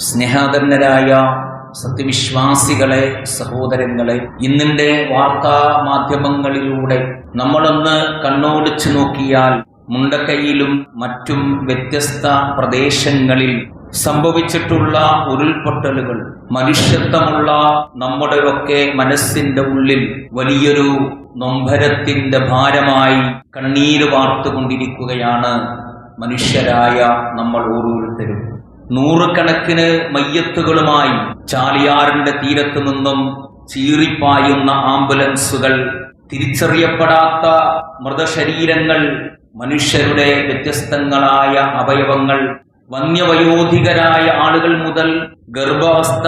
സ്നേഹാദരനരായ സത്യവിശ്വാസികളെ സഹോദരങ്ങളെ ഇന്നിന്റെ വാർത്താ മാധ്യമങ്ങളിലൂടെ നമ്മളൊന്ന് കണ്ണോടിച്ചു നോക്കിയാൽ മുണ്ടക്കൈയിലും മറ്റും വ്യത്യസ്ത പ്രദേശങ്ങളിൽ സംഭവിച്ചിട്ടുള്ള ഉരുൾപൊട്ടലുകൾ മനുഷ്യത്വമുള്ള നമ്മുടെയൊക്കെ മനസ്സിന്റെ ഉള്ളിൽ വലിയൊരു നൊമ്പരത്തിന്റെ ഭാരമായി കണ്ണീര് വാർത്തുകൊണ്ടിരിക്കുകയാണ് മനുഷ്യരായ നമ്മൾ ഓരോരുത്തരും നൂറുകണക്കിന് മയ്യത്തുകളുമായി ചാലിയാറിന്റെ തീരത്ത് നിന്നും ചീറിപ്പായുന്ന ആംബുലൻസുകൾ തിരിച്ചറിയപ്പെടാത്ത മൃതശരീരങ്ങൾ മനുഷ്യരുടെ വ്യത്യസ്തങ്ങളായ അവയവങ്ങൾ വന്യവയോധികരായ ആളുകൾ മുതൽ ഗർഭാവസ്ഥ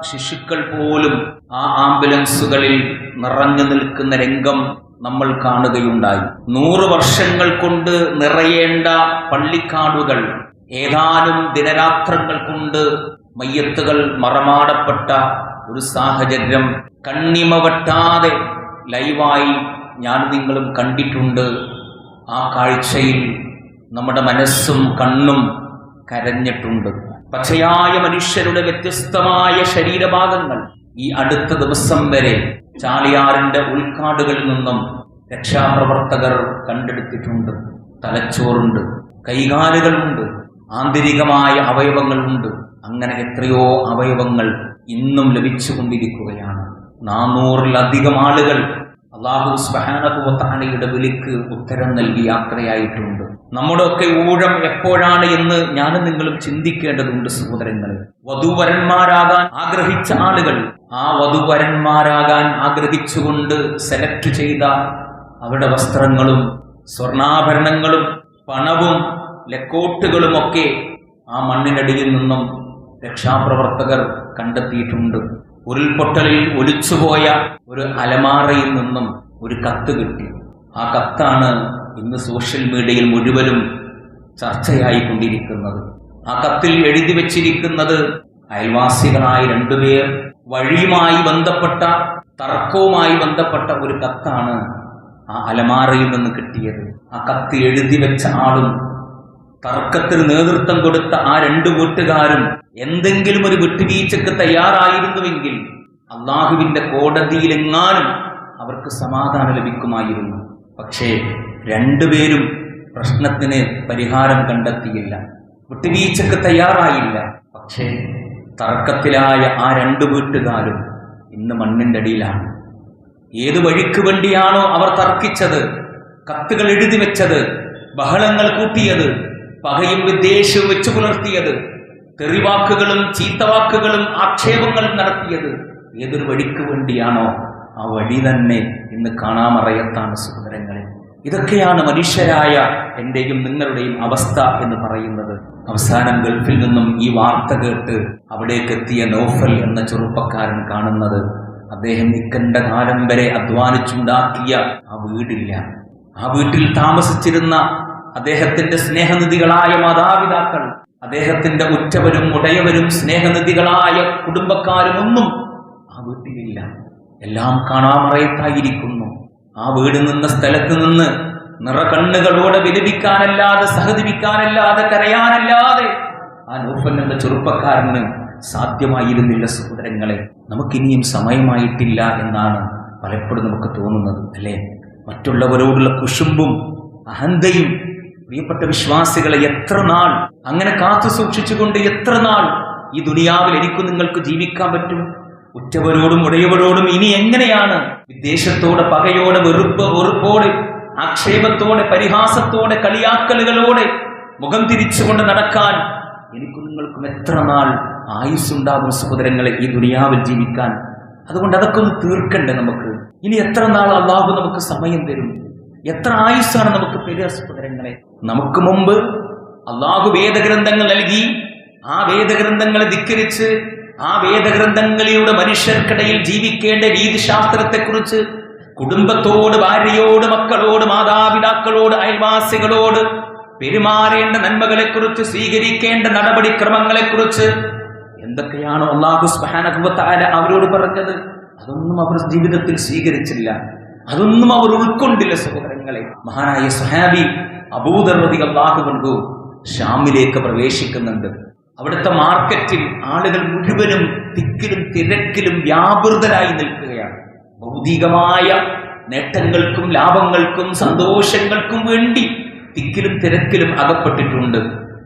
ശിശുക്കൾ പോലും ആ ആംബുലൻസുകളിൽ നിറഞ്ഞു നിൽക്കുന്ന രംഗം നമ്മൾ കാണുകയുണ്ടായി. നൂറ് വർഷങ്ങൾ കൊണ്ട് നിറയേണ്ട പള്ളിക്കാടുകൾ ഏതാനും ദിനരാത്രങ്ങൾ കൊണ്ട് മയ്യത്തുകൾ മറമാടപ്പെട്ട ഒരു സാഹചര്യം. കണ്ണിമവട്ടാതെ ലൈവായി ഞാൻ നിങ്ങളും കണ്ടിട്ടുണ്ട്. ആ കാഴ്ചയിൽ നമ്മുടെ മനസ്സും കണ്ണും കരഞ്ഞിട്ടുണ്ട്. പച്ചയായ മനുഷ്യരുടെ വ്യത്യസ്തമായ ശരീരഭാഗങ്ങൾ ഈ അടുത്ത ദിവസം വരെ ചാലിയാറിന്റെ ഉൾക്കാടുകളിൽ നിന്നും രക്ഷാപ്രവർത്തകർ കണ്ടെടുത്തിട്ടുണ്ട്. തലച്ചോറുണ്ട് കൈകാലുകളുണ്ട് ആന്തരികമായ അവയവങ്ങളുണ്ട്. അങ്ങനെ എത്രയോ അവയവങ്ങൾ ഇന്നും ലഭിച്ചുകൊണ്ടിരിക്കുകയാണ്. നാനൂറിലധികം ആളുകൾ അള്ളാഹു സ്ബഹാനകുവത്താനയുടെ വിളിക്ക് ഉത്തരം നൽകി യാത്രയായിട്ടുണ്ട്. നമ്മുടെ ഒക്കെ ഊഴം എപ്പോഴാണ് എന്ന് ഞാനും നിങ്ങളും ചിന്തിക്കേണ്ടതുണ്ട് സഹോദരങ്ങൾ വധുവരന്മാരാകാൻ ആഗ്രഹിച്ച ആളുകൾ ആ വധുവരന്മാരാകാൻ ആഗ്രഹിച്ചുകൊണ്ട് സെലക്ട് ചെയ്ത അവരുടെ വസ്ത്രങ്ങളും സ്വർണാഭരണങ്ങളും പണവും ലക്കോട്ടുകളുമൊക്കെ ആ മണ്ണിനടിയിൽ നിന്നും രക്ഷാപ്രവർത്തകർ കണ്ടെത്തിയിട്ടുണ്ട്. ഉരുൾപൊട്ടലിൽ ഒലിച്ചുപോയ ഒരു അലമാറയിൽ നിന്നും ഒരു കത്ത് കിട്ടി. ആ കത്താണ് ഇന്ന് സോഷ്യൽ മീഡിയയിൽ മുഴുവനും ചർച്ചയായിക്കൊണ്ടിരിക്കുന്നത്. ആ കത്തിൽ എഴുതി വച്ചിരിക്കുന്നത് അയൽവാസികളായ രണ്ടുപേർ വഴിയുമായി ബന്ധപ്പെട്ട തർക്കവുമായി ബന്ധപ്പെട്ട ഒരു കത്താണ് ആ അലമാറയിൽ നിന്ന് കിട്ടിയത്. ആ കത്ത് എഴുതി വെച്ച ആളും തർക്കത്തിന് നേതൃത്വം കൊടുത്ത ആ രണ്ടു കൂട്ടുകാരും എന്തെങ്കിലും ഒരു വിട്ടുവീഴ്ചക്ക് തയ്യാറായിരുന്നുവെങ്കിൽ അള്ളാഹുവിന്റെ കോടതിയിലെങ്ങാനും അവർക്ക് സമാധാനം ലഭിക്കുമായിരുന്നു. പക്ഷേ രണ്ടുപേരും പ്രശ്നത്തിന് പരിഹാരം കണ്ടെത്തിയില്ല. വിട്ടുവീഴ്ചക്ക് തയ്യാറായില്ല. പക്ഷേ തർക്കത്തിലായ ആ രണ്ടു വീട്ടുകാരും ഇന്ന് മണ്ണിന്റെ അടിയിലാണ്. ഏത് വഴിക്ക് വേണ്ടിയാണോ അവർ തർക്കിച്ചത്? കത്തുകൾ എഴുതി വെച്ചത്? ബഹളങ്ങൾ കൂട്ടിയത്? പകയും വിദ്വേഷവും വെച്ചു പുലർത്തിയത് തെറിവാക്കുകളും ചീത്തവാക്കുകളും ആക്ഷേപങ്ങളും നടത്തിയത് ഏതൊരു വഴിക്ക് വേണ്ടിയാണോ ആ വഴി തന്നെ ഇന്ന് കാണാമറയത്താണ് സുഹൃതങ്ങളെ ഇതൊക്കെയാണ് മനുഷ്യരായ എന്റെയും നിങ്ങളുടെയും അവസ്ഥ എന്ന് പറയുന്നത്. അവസാനം ഗൾഫിൽ നിന്നും ഈ വാർത്ത കേട്ട് അവിടേക്കെത്തിയ നോഫൽ എന്ന ചെറുപ്പക്കാരൻ കാണുന്നത് അദ്ദേഹം നിൽക്കേണ്ട കാലം വരെ അധ്വാനിച്ചുണ്ടാക്കിയ ആ വീടില്ല. ആ വീട്ടിൽ താമസിച്ചിരുന്ന അദ്ദേഹത്തിന്റെ സ്നേഹനിധികളായ മാതാപിതാക്കൾ അദ്ദേഹത്തിന്റെ ഉറ്റവരും ഉടയവരും സ്നേഹനിധികളായ കുടുംബക്കാരും ഒന്നും ആ വീട്ടിലില്ല. എല്ലാം കാണാമറയത്തായിരിക്കുന്നു. ആ വീട് നിന്ന സ്ഥലത്ത് നിന്ന് നിറകണ്ണുകളോടെ വിലപിക്കാനല്ലാതെ സഹതിപ്പിക്കാനല്ലാതെ കരയാനല്ലാതെ ആ നൂഫൻ എന്ന ചെറുപ്പക്കാരന് സാധ്യമായിരുന്നില്ല സഹോദരങ്ങളെ. നമുക്കിനിയും സമയമായിട്ടില്ല എന്നാണ് പലപ്പോഴും നമുക്ക് തോന്നുന്നത് അല്ലേ? മറ്റുള്ളവരോടുള്ള കുശുമ്പും അഹന്തയും പ്രിയപ്പെട്ട വിശ്വാസികളെ എത്ര നാൾ അങ്ങനെ കാത്തു സൂക്ഷിച്ചുകൊണ്ട് എത്ര നാൾ ഈ ദുനിയാവിൽ എനിക്ക് നിങ്ങൾക്ക് ജീവിക്കാൻ പറ്റും? ഉറ്റവരോടും ഉടയവരോടും ഇനി എങ്ങനെയാണ്? വിദ്വേഷത്തോടെ പകയോടെ വെറുപ്പ് വെറുപ്പോടെ ആക്ഷേപത്തോടെ പരിഹാസത്തോടെ കളിയാക്കലുകളോടെ മുഖം തിരിച്ചുകൊണ്ട് നടക്കാൻ എനിക്ക് നിങ്ങൾക്കും എത്ര നാൾ ആയുസ്സുണ്ടാകും സഹോദരങ്ങളെ ഈ ദുനിയാവിൽ ജീവിക്കാൻ? അതുകൊണ്ട് അതൊക്കെ ഒന്ന് തീർക്കണ്ടേ നമുക്ക്? ഇനി എത്ര നാൾ അള്ളാഹു നമുക്ക് സമയം തരും? എത്ര ആയുസ്സാണ് നമുക്ക് തരിക സഹോദരങ്ങളെ? നമുക്ക് മുമ്പ് അള്ളാഹു വേദഗ്രന്ഥങ്ങൾ നൽകി ആ വേദഗ്രന്ഥങ്ങളെ ധിക്കരിച്ച് ആ വേദഗ്രന്ഥങ്ങളിലൂടെ മനുഷ്യർക്കിടയിൽ ജീവിക്കേണ്ട രീതിശാസ്ത്രത്തെക്കുറിച്ച് കുടുംബത്തോട് ഭാര്യയോട് മക്കളോട് മാതാപിതാക്കളോട് അയൽവാസികളോട് പെരുമാറേണ്ട നന്മകളെക്കുറിച്ച് സ്വീകരിക്കേണ്ട നടപടിക്രമങ്ങളെക്കുറിച്ച് എന്തൊക്കെയാണോ അള്ളാഹു സ്ബഹാനകുബത്തായ അവരോട് പറഞ്ഞത്? അതൊന്നും അവർ ജീവിതത്തിൽ സ്വീകരിച്ചില്ല. അതൊന്നും അവർ ഉൾക്കൊണ്ടില്ല സഹോദരങ്ങളെ. മഹാനായ സുഹാബി അബൂദർവതി അള്ളാഹു കൊണ്ടു ഷാമിലേക്ക് പ്രവേശിക്കുന്നുണ്ട്. അവിടുത്തെ മാർക്കറ്റിൽ ആളുകൾ മുഴുവനും തിക്കിലും തിരക്കിലും വ്യാപൃതരായി നിൽക്കുകയാണ്. ഭൗതികമായ നേട്ടങ്ങൾക്കും ലാഭങ്ങൾക്കും സന്തോഷങ്ങൾക്കും വേണ്ടി തിക്കിലും തിരക്കിലും അകപ്പെട്ടിട്ടുണ്ട്.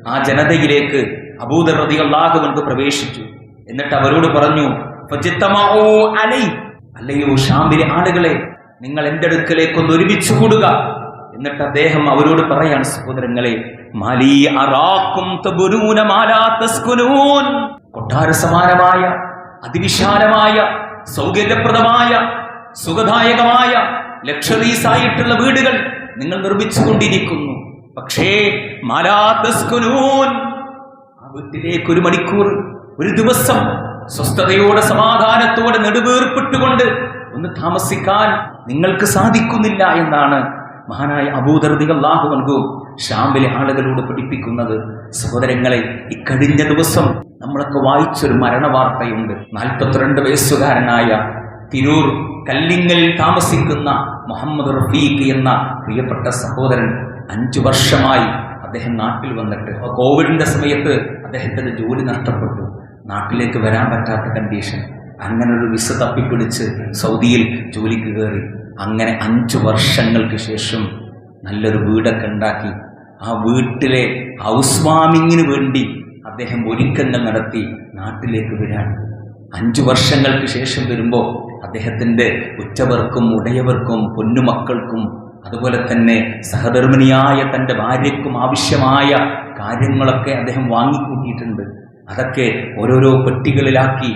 ആ ജനതയിലേക്ക് അബൂദർറതി അള്ളാഹുവൻക്ക് പ്രവേശിച്ചു. എന്നിട്ട് അവരോട് പറഞ്ഞു. അല്ലയോ ഷാമിലെ ആളുകളെ നിങ്ങൾ എന്റെ അടുക്കലേക്ക് ഒന്ന് ഒരുമിച്ച് കൂടുക എന്നിട്ട് അദ്ദേഹം അവരോട് പറയാണ് സഹോദരങ്ങളെ. കൊട്ടാര സമാനമായ അതിവിശാലമായ സൗകര്യപ്രദമായ സുഖദായകമായ ലക്ഷറീസ് ആയിട്ടുള്ള വീടുകൾ നിങ്ങൾ നിർമ്മിച്ചുകൊണ്ടിരിക്കുന്നു പക്ഷേ മാലാത്തസ്കുനൂൻ ആ വീട്ടിലേക്ക് ഒരു മണിക്കൂർ ഒരു ദിവസം സ്വസ്ഥതയോടെ സമാധാനത്തോടെ നെടുവേർപ്പെട്ടുകൊണ്ട് ഒന്ന് താമസിക്കാൻ നിങ്ങൾക്ക് സാധിക്കുന്നില്ല എന്നാണ് മഹാനായ അബൂദർദികൾ അള്ളാഹു നൽകും ഷാമ്പിലെ ആളുകളോട് പഠിപ്പിക്കുന്നത്. സഹോദരങ്ങളെ ഇക്കഴിഞ്ഞ ദിവസം നമ്മളൊക്കെ വായിച്ചൊരു മരണ വാർത്തയുണ്ട് നാൽപ്പത്തിരണ്ട് വയസ്സുകാരനായ തിരൂർ കല്ലിങ്ങൽ താമസിക്കുന്ന മുഹമ്മദ് റഫീഖ് എന്ന പ്രിയപ്പെട്ട സഹോദരൻ അഞ്ചു വർഷമായി അദ്ദേഹം നാട്ടിൽ വന്നിട്ട് കോവിഡിന്റെ സമയത്ത് അദ്ദേഹത്തിന്റെ ജോലി നഷ്ടപ്പെട്ടു. നാട്ടിലേക്ക് വരാൻ പറ്റാത്ത കണ്ടീഷൻ അങ്ങനെ ഒരു വിസ തപ്പിപ്പിടിച്ച് സൗദിയിൽ ജോലിക്ക് കയറി അങ്ങനെ അഞ്ച് വർഷങ്ങൾക്ക് ശേഷം നല്ലൊരു വീടൊക്കെ ഉണ്ടാക്കി. ആ വീട്ടിലെ ഹൗസ് വാമിങ്ങിന് വേണ്ടി അദ്ദേഹം ഒരുക്കങ്ങൾ നടത്തി നാട്ടിലേക്ക് വരാൻ. അഞ്ചു വർഷങ്ങൾക്ക് ശേഷം വരുമ്പോൾ അദ്ദേഹത്തിന്റെ ഉച്ചവർക്കും ഉടയവർക്കും പൊന്നുമക്കൾക്കും അതുപോലെ തന്നെ സഹധർമ്മിണിയായ തന്റെ ഭാര്യയ്ക്കും ആവശ്യമായ കാര്യങ്ങളൊക്കെ അദ്ദേഹം വാങ്ങിക്കൂട്ടിയിട്ടുണ്ട്. അതൊക്കെ ഓരോരോ പെട്ടികളിലാക്കി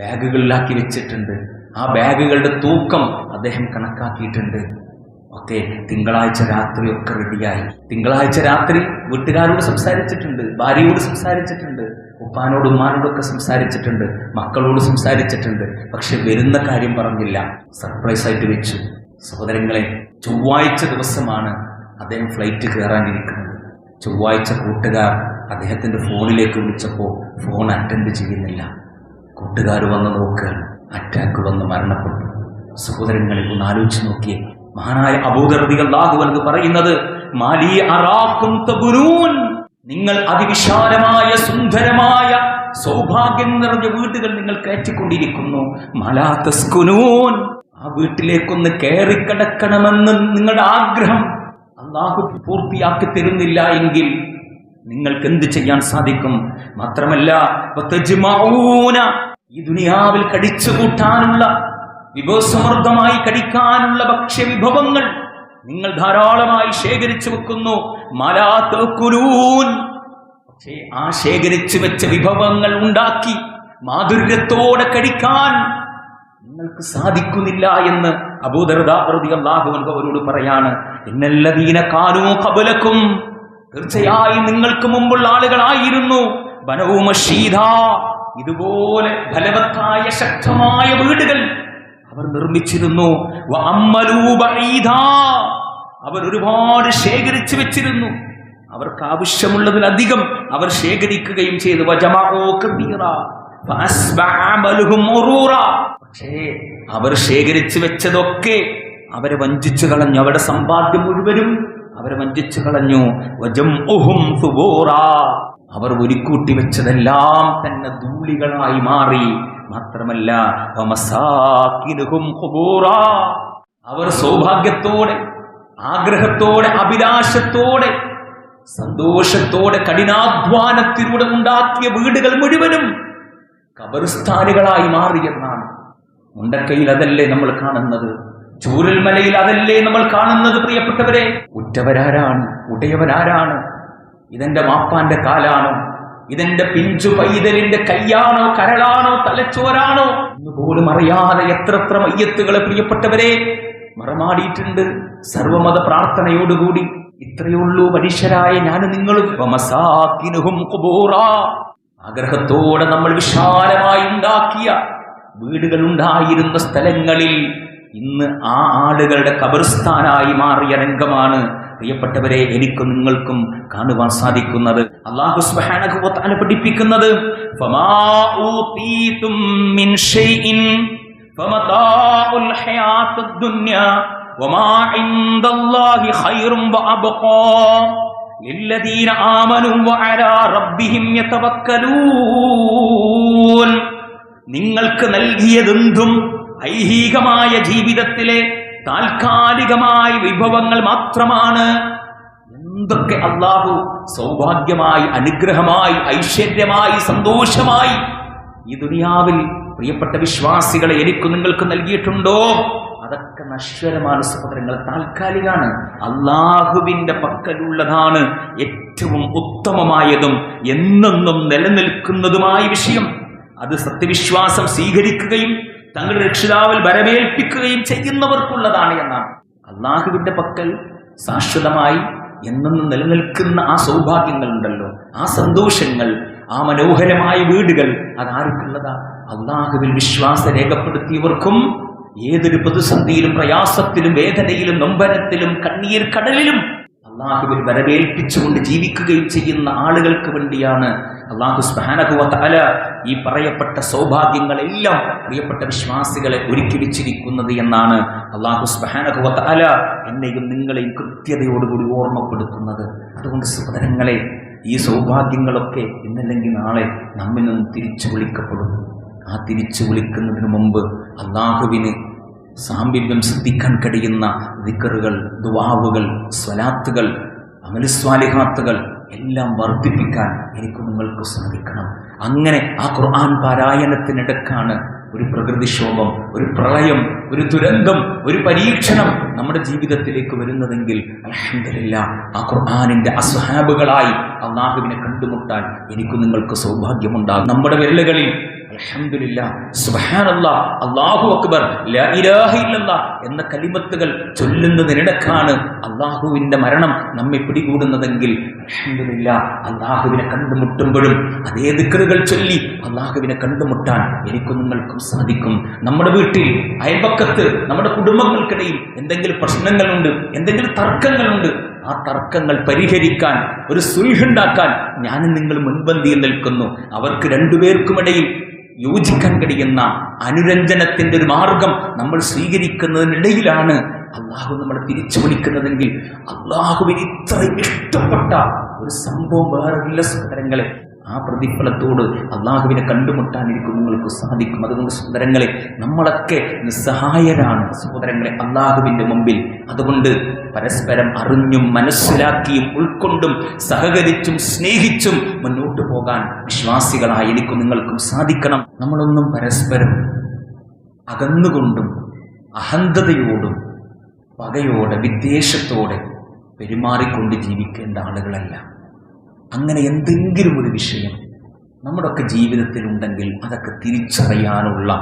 ബാഗുകളിലാക്കി വെച്ചിട്ടുണ്ട്. ആ ബാഗുകളുടെ തൂക്കം അദ്ദേഹം കണക്കാക്കിയിട്ടുണ്ട്. ഒക്കെ തിങ്കളാഴ്ച രാത്രി ഒക്കെ റെഡിയായി തിങ്കളാഴ്ച രാത്രി വീട്ടുകാരോട് സംസാരിച്ചിട്ടുണ്ട് ഭാര്യയോട് സംസാരിച്ചിട്ടുണ്ട് ഉപ്പാനോട് ഉമ്മാനോടൊക്കെ സംസാരിച്ചിട്ടുണ്ട് മക്കളോട് സംസാരിച്ചിട്ടുണ്ട്. പക്ഷെ വരുന്ന കാര്യം പറഞ്ഞില്ല. സർപ്രൈസ് ആയിട്ട് വെച്ചു. സഹോദരങ്ങളെ ചൊവ്വാഴ്ച ദിവസമാണ് അദ്ദേഹം ഫ്ലൈറ്റ് കയറാനിരിക്കുന്നത്. ചൊവ്വാഴ്ച കൂട്ടുകാർ അദ്ദേഹത്തിന്റെ ഫോണിലേക്ക് വിളിച്ചപ്പോൾ ഫോൺ അറ്റൻഡ് ചെയ്യുന്നില്ല. കൂട്ടുകാർ വന്ന് നോക്കുകയാണ് അറ്റാക്ക് വന്ന് മരണപ്പെട്ടു. സഹോദരങ്ങളെ ഒന്ന് ആലോചിച്ച് നോക്കിയേ. മഹാനായ അബൂദർദികൾ ലാഹുവെന്ന് പറയുന്നത് മാലി നിങ്ങൾ അതിവിശാലമായ സുന്ദരമായ സൗഭാഗ്യം നിറഞ്ഞ വീടുകൾ നിങ്ങൾ കയറ്റിക്കൊണ്ടിരിക്കുന്നു. മലാതസ്കുനൂൻ ആ വീട്ടിലേക്കൊന്ന് കയറിക്കടക്കണമെന്ന് നിങ്ങളുടെ ആഗ്രഹം. അള്ളാഹു പൂർത്തിയാക്കി തരുന്നില്ല എങ്കിൽ നിങ്ങൾക്ക് എന്ത് ചെയ്യാൻ സാധിക്കും? മാത്രമല്ല ഈ ദുനിയാവിൽ കടിച്ചു കൂട്ടാനുള്ള വിഭവസമൃദ്ധമായി കടിക്കാനുള്ള ഭക്ഷ്യവിഭവങ്ങൾ നിങ്ങൾ ധാരാളമായി ശേഖരിച്ചു വെക്കുന്നു. മലാത്തക്കുലൂൻ പക്ഷേ ആ ശേഖരിച്ചു വെച്ച വിഭവങ്ങൾ ഉണ്ടാക്കി മാധുര്യത്തോടെ കഴിക്കാൻ നിങ്ങൾക്ക് സാധിക്കുന്നില്ല എന്ന് അബൂദർദാഹൃതി അള്ളാഹുവൻ അവരോട് പറയാണ്. ഇന്നല്ലതീന കാനൂ കബലക്കും തീർച്ചയായും നിങ്ങൾക്ക് മുമ്പുള്ള ആളുകളായിരുന്നു. ഇതുപോലെ ഫലവത്തായ ശക്തമായ വീടുകൾ അവർ നിർമ്മിച്ചിരുന്നു. അവർ ഒരുപാട് ശേഖരിച്ചു വെച്ചിരുന്നു അവർക്ക് ആവശ്യമുള്ളതിലധികം അവർ ശേഖരിക്കുകയും ചെയ്തു. പക്ഷേ അവർ ശേഖരിച്ചു വെച്ചതൊക്കെ അവരെ വഞ്ചിച്ചു കളഞ്ഞു അവരുടെ സമ്പാദ്യം മുഴുവനും അവരെ വഞ്ചിച്ചു കളഞ്ഞു. അവർ ഒരുക്കൂട്ടി വെച്ചതെല്ലാം തന്നെ ധൂളികളായി മാറി. മാത്രമല്ല. അവർ സൗഭാഗ്യത്തോടെ ആഗ്രഹത്തോടെ അഭിലാഷത്തോടെ സന്തോഷത്തോടെ കഠിനാധ്വാനത്തിലൂടെ ഉണ്ടാക്കിയ വീടുകൾ മുഴുവനും കബറിസ്ഥാനുകളായി മാറിയെന്നാണ് മുണ്ടക്കയിൽ അതല്ലേ നമ്മൾ കാണുന്നത്? ചൂരൽമലയിൽ അതല്ലേ നമ്മൾ കാണുന്നത് പ്രിയപ്പെട്ടവരെ? ഉറ്റവരാരാണ് ഉടയവരാരാണ്? ഇതെന്റെ മാപ്പാന്റെ കാലാണോ? ഇതെന്റെ പിഞ്ചു പൈതലിന്റെ കയ്യാണോ? കരളാണോ? തലച്ചോരാണോ എന്ന് പോലും അറിയാതെ എത്രത്ര മയ്യത്തുകളെ പ്രിയപ്പെട്ടവരെ മറമാടിയിട്ടുണ്ട് സർവമത പ്രാർത്ഥനയോടുകൂടി. ഇത്രയുള്ളൂ മനുഷ്യരായ ഞാൻ ഖുബൂറാ. ആഗ്രഹത്തോടെ നമ്മൾ വിശാലമായി ഉണ്ടാക്കിയ വീടുകൾ ഉണ്ടായിരുന്ന സ്ഥലങ്ങളിൽ ഇന്ന് ആ ആളുകളുടെ കബർസ്ഥാനായി മാറിയ രംഗമാണ് പ്രിയപ്പെട്ടവരെ എനിക്കും നിങ്ങൾക്കും കാണുവാൻ സാധിക്കുന്നത് അള്ളാഹു സുബാനകുവത്താണ് പഠിപ്പിക്കുന്നത് നിങ്ങൾക്ക് നൽകിയതെന്തും ഐഹികമായ ജീവിതത്തിലെ താൽക്കാലികമായ വിഭവങ്ങൾ മാത്രമാണ്. എന്തൊക്കെ അള്ളാഹു സൗഭാഗ്യമായി അനുഗ്രഹമായി ഐശ്വര്യമായി സന്തോഷമായി ഈ ദുനിയാവിൽ പ്രിയപ്പെട്ട വിശ്വാസികളെ എനിക്ക് നിങ്ങൾക്ക് നൽകിയിട്ടുണ്ടോ? അതൊക്കെ നശ്വരമാണ് സഹോദരങ്ങൾ താൽക്കാലികാണ്. അള്ളാഹുവിന്റെ പക്കലുള്ളതാണ് ഏറ്റവും ഉത്തമമായതും എന്നെന്നും നിലനിൽക്കുന്നതുമായ വിഷയം. അത് സത്യവിശ്വാസം സ്വീകരിക്കുകയും തങ്ങളുടെ രക്ഷിതാവിൽ വരവേൽപ്പിക്കുകയും ചെയ്യുന്നവർക്കുള്ളതാണ് എന്നാണ്. അള്ളാഹുവിന്റെ പക്കൽ ശാശ്വതമായി എന്നും നിലനിൽക്കുന്ന ആ സൗഭാഗ്യങ്ങളുണ്ടല്ലോ. ആ സന്തോഷങ്ങൾ ആ മനോഹരമായ വീടുകൾ അതാർക്കുള്ളതാ? അള്ളാഹുവിൽ വിശ്വാസം രേഖപ്പെടുത്തിയവർക്കും ഏതൊരു പ്രതിസന്ധിയിലും പ്രയാസത്തിലും വേദനയിലും നൊമ്പരത്തിലും കണ്ണീർ കടലിലും അള്ളാഹുവിൽ വരവേൽപ്പിച്ചുകൊണ്ട് ജീവിക്കുകയും ചെയ്യുന്ന ആളുകൾക്ക് വേണ്ടിയാണ് അള്ളാഹു സ്ബാനകുവല ഈ പറയപ്പെട്ട സൗഭാഗ്യങ്ങളെല്ലാം പ്രിയപ്പെട്ട വിശ്വാസികളെ ഒരുക്കി വെച്ചിരിക്കുന്നത് എന്നാണ് അള്ളാഹു സ്ബാനകുവല എന്നെയും നിങ്ങളെയും കൃത്യതയോടുകൂടി ഓർമ്മപ്പെടുത്തുന്നത്. അതുകൊണ്ട് സഹോദരങ്ങളെ ഈ സൗഭാഗ്യങ്ങളൊക്കെ ഇന്നല്ലെങ്കിൽ നാളെ നമ്മിൽ നിന്ന് തിരിച്ചു വിളിക്കപ്പെടും. ആ തിരിച്ചു വിളിക്കുന്നതിന് മുമ്പ് അള്ളാഹുവിന് സാമീപ്യം ശ്രദ്ധിക്കാൻ കഴിയുന്ന ദിക്കറുകൾ ദുവാവുകൾ സ്വലാത്തുകൾ അമലുസ്വാലിഹാത്തുകൾ എല്ലാം വർദ്ധിപ്പിക്കാൻ എനിക്ക് നിങ്ങൾക്ക് സാധിക്കണം അങ്ങനെ ആ ഖുർആൻ പാരായണത്തിനിടക്കാണ് ഒരു പ്രകൃതിക്ഷോഭം ഒരു പ്രളയം ഒരു ദുരന്തം ഒരു പരീക്ഷണം നമ്മുടെ ജീവിതത്തിലേക്ക് വരുന്നതെങ്കിൽ അലഹമില്ല ആ ഖുർആാനിന്റെ അസ്ഹാബുകളായി അള്ളാഹുവിനെ കണ്ടുമുട്ടാൻ എനിക്ക് നിങ്ങൾക്ക് സൗഭാഗ്യമുണ്ടാകും. നമ്മുടെ വിരലുകളിൽ അല്ലാഹു അക്ബർ എന്ന കലിമത്തുകൾ ചൊല്ലുന്നതിനിടക്കാണ് അള്ളാഹുവിന്റെ മരണം നമ്മെ പിടികൂടുന്നതെങ്കിൽ അള്ളാഹുവിനെ കണ്ടുമുട്ടുമ്പോഴും അതേ ദിക്കറുകൾ ചൊല്ലി അള്ളാഹുവിനെ കണ്ടുമുട്ടാൻ എനിക്കും നിങ്ങൾക്കും സാധിക്കും. നമ്മുടെ വീട്ടിൽ അയൽപക്കത്ത് നമ്മുടെ കുടുംബങ്ങൾക്കിടയിൽ എന്തെങ്കിലും പ്രശ്നങ്ങളുണ്ട് എന്തെങ്കിലും തർക്കങ്ങളുണ്ട് ആ തർക്കങ്ങൾ പരിഹരിക്കാൻ ഒരു സുൽഹുണ്ടാക്കാൻ ഞാനും നിങ്ങൾ മുൻപന്തിയിൽ നിൽക്കുന്നു. അവർക്ക് രണ്ടുപേർക്കുമിടയിൽ യോജിക്കാൻ കഴിയുന്ന അനുരഞ്ജനത്തിന്റെ ഒരു മാർഗം നമ്മൾ സ്വീകരിക്കുന്നതിനിടയിലാണ് അള്ളാഹു നമ്മളെ തിരിച്ചു വിളിക്കുന്നതെങ്കിൽ അള്ളാഹുവിന് ഇത്രയും ഇഷ്ടപ്പെട്ട ഒരു സംഭവം വേറെ ഇല്ല സഹോദരങ്ങളെ. ആ പ്രതിഫലത്തോട് അള്ളാഹുവിനെ കണ്ടുമുട്ടാൻ നിങ്ങൾക്ക് സാധിക്കും. അതുകൊണ്ട് സഹോദരങ്ങളെ നമ്മളൊക്കെ നിസ്സഹായരാണ് സഹോദരങ്ങളെ അള്ളാഹുവിന്റെ മുമ്പിൽ. അതുകൊണ്ട് പരസ്പരം അറിഞ്ഞും മനസ്സിലാക്കിയും ഉൾക്കൊണ്ടും സഹകരിച്ചും സ്നേഹിച്ചും മുന്നോട്ട് പോകാൻ വിശ്വാസികളായി എനിക്കും നിങ്ങൾക്കും സാധിക്കണം. നമ്മളൊന്നും പരസ്പരം അകന്നുകൊണ്ടും അഹന്തതയോടും പകയോടെ വിദ്വേഷത്തോടെ പെരുമാറിക്കൊണ്ട് ജീവിക്കേണ്ട ആളുകളല്ല. അങ്ങനെ എന്തെങ്കിലും ഒരു വിഷയം നമ്മുടെയൊക്കെ ജീവിതത്തിൽ ഉണ്ടെങ്കിൽ അതൊക്കെ തിരിച്ചറിയാനുള്ള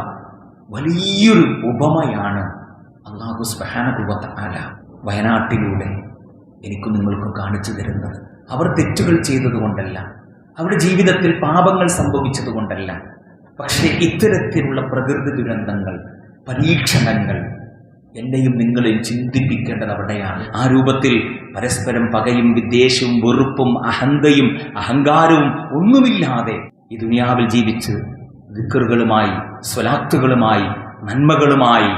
വലിയൊരു ഉപമയാണ് അള്ളാഹു സ്ബഹാനുഭവത്ത ആല വയനാട്ടിലൂടെ എനിക്കും നിങ്ങൾക്കും കാണിച്ചു തരുന്നത്. അവർ തെറ്റുകൾ ചെയ്തതുകൊണ്ടല്ല അവരുടെ ജീവിതത്തിൽ പാപങ്ങൾ സംഭവിച്ചതുകൊണ്ടല്ല. പക്ഷേ ഇത്തരത്തിലുള്ള പ്രകൃതി ദുരന്തങ്ങൾ പരീക്ഷണങ്ങൾ എന്നെയും നിങ്ങളെയും ചിന്തിപ്പിക്കേണ്ടത് അവിടെയാണ്. ആ രൂപത്തിൽ പരസ്പരം പകയും വിദ്വേഷവും വെറുപ്പും അഹന്തയും അഹങ്കാരവും ഒന്നുമില്ലാതെ ഈ ദുനിയാവിൽ ജീവിച്ച് ദിക്കറുകളുമായി സ്വലാത്തുകളുമായി നന്മകളുമായി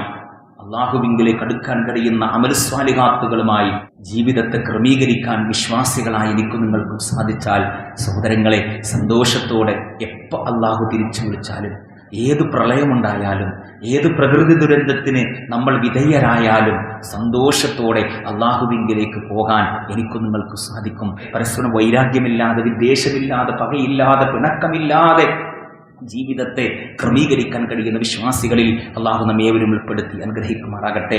അള്ളാഹുവിങ്കിലേക്ക് അടുക്കാൻ കഴിയുന്ന അമരസ്വാലിഹാത്തുകളുമായി ജീവിതത്തെ ക്രമീകരിക്കാൻ വിശ്വാസികളായി എനിക്കും നിങ്ങൾക്കും സാധിച്ചാൽ സഹോദരങ്ങളെ സന്തോഷത്തോടെ എപ്പോൾ അള്ളാഹു തിരിച്ചു വിളിച്ചാലും ഏത് പ്രളയമുണ്ടായാലും ഏത് പ്രകൃതി ദുരന്തത്തിന് നമ്മൾ വിധേയരായാലും സന്തോഷത്തോടെ അള്ളാഹുവിങ്കിലേക്ക് പോകാൻ എനിക്കും നിങ്ങൾക്ക് സാധിക്കും. പരസ്പരം വൈരാഗ്യമില്ലാതെ വിദ്വേഷമില്ലാതെ പകയില്ലാതെ പിണക്കമില്ലാതെ ജീവിതത്തെ ക്രമീകരിക്കാൻ കഴിയുന്ന വിശ്വാസികളിൽ അള്ളാഹു നമ്മേവരും ഉൾപ്പെടുത്തി അനുഗ്രഹിക്കുമാറാകട്ടെ.